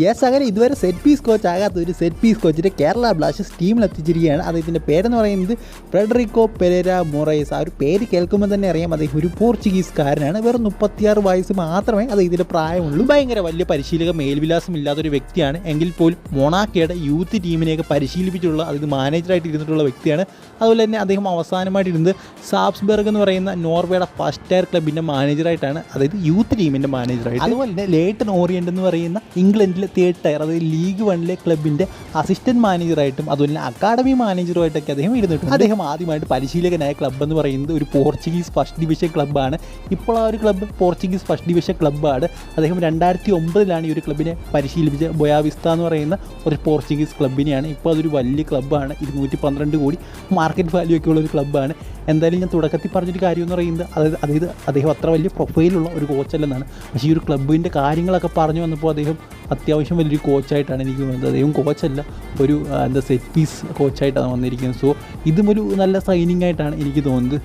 Yes അങ്ങനെ ഇതുവരെ set piece coach ആകാത്ത ഒരു സെറ്റ് പീസ് കോച്ചിന്റെ കേരള ബ്ലാസ്റ്റേഴ്സ് ടീമിൽ എത്തിച്ചിരിക്കുകയാണ്. അദ്ദേഹത്തിന്റെ പേരെന്ന് പറയുന്നത് ഫ്രെഡറിക്കോ പെരേര മൊറൈസ് ആ ഒരു പേര് കേൾക്കുമ്പോൾ തന്നെ അറിയാം അദ്ദേഹം ഒരു പോർച്ചുഗീസുകാരനാണ്. വെറും മുപ്പത്തിയാറ് വയസ്സ് മാത്രമേ അദ്ദേഹത്തിന്റെ പ്രായമുള്ളൂ. ഭയങ്കര വലിയ പരിശീലക മേൽവിലാസം ഇല്ലാത്തൊരു വ്യക്തിയാണ്. എങ്കിൽ പോലും മൊണാക്കയുടെ യൂത്ത് ടീമിനെയൊക്കെ പരിശീലിപ്പിച്ചിട്ടുള്ള അതായത് മാനേജറായിട്ട് ഇരുന്നിട്ടുള്ള വ്യക്തിയാണ്. അതുപോലെ തന്നെ അദ്ദേഹം അവസാനമായിട്ട് ഇരുന്നത് സാബ്സ്ബർഗ് എന്ന് പറയുന്ന നോർവേയുടെ ഫസ്റ്റ് ടയർ ക്ലബിന്റെ മാനേജറായിട്ടാണ് അതായത് യൂത്ത് ടീമിന്റെ മാനേജറായിട്ട് അതുപോലെ തന്നെ ലേട്ടൺ ഓറിയന്റ് എന്ന് പറയുന്ന ഇംഗ്ലണ്ടിലെ തേർഡ് ടയർ അതായത് ലീഗ് വണ്ണിലെ ക്ലബിന്റെ അസിസ്റ്റന്റ് മാനേജറായിട്ടും അതുപോലെ തന്നെ അക്കാഡമി മാനേജറുമായിട്ടൊക്കെ അദ്ദേഹം ഇരുന്നിട്ടുണ്ട്. അദ്ദേഹം ആദ്യമായിട്ട് പരിശീലകനായ ക്ലബ്ബ് എന്ന് പറയുന്നത് ഒരു പോർച്ചുഗീസ് ഫസ്റ്റ് ഡിവിഷൻ ക്ലബ്ബാണ് ഇപ്പോൾ ആ ഒരു ക്ലബ്ബ് പോർച്ചുഗീസ് ഫസ്റ്റ് ഡിവിഷൻ ക്ലബ്ബാണ് അദ്ദേഹം രണ്ടായിരത്തി ഒമ്പതിലാണ് ഈ ഒരു ക്ലബിനെ പരിശീലിപ്പിച്ച ബൊയാവിസ്ത എന്ന് പറയുന്ന ഒരു പോർച്ചുഗീസ് ക്ലബിനെയാണ് ഇപ്പോൾ അതൊരു വലിയ ക്ലബ്ബാണ് ഇരുന്നൂറ്റി പന്ത്രണ്ട് കോടി മാർക്കറ്റ് വാല്യൂ ഒക്കെ ഉള്ള ഒരു ക്ലബ്ബാണ് എന്തായാലും ഞാൻ തുടക്കത്തിൽ പറഞ്ഞൊരു കാര്യം എന്ന് പറയുന്നത് അതായത് അതായത് അദ്ദേഹം അത്ര വലിയ പ്രൊഫൈലുള്ള ഒരു കോച്ചല്ലെന്നാണ് പക്ഷേ ഈ ഒരു ക്ലബിന്റെ കാര്യങ്ങളൊക്കെ പറഞ്ഞു വന്നപ്പോൾ അദ്ദേഹം അത്യാവശ്യം വലിയൊരു കോച്ചായിട്ടാണ് എനിക്ക് തോന്നുന്നത് അദ്ദേഹം കോച്ചല്ല ഒരു എന്താ സെറ്റ് പീസ് കോച്ചായിട്ടാണ് വന്നിരിക്കുന്നത്. സോ ഇതും ഒരു നല്ല സൈനിങ് ആയിട്ടാണ് എനിക്ക് തോന്നുന്നത്.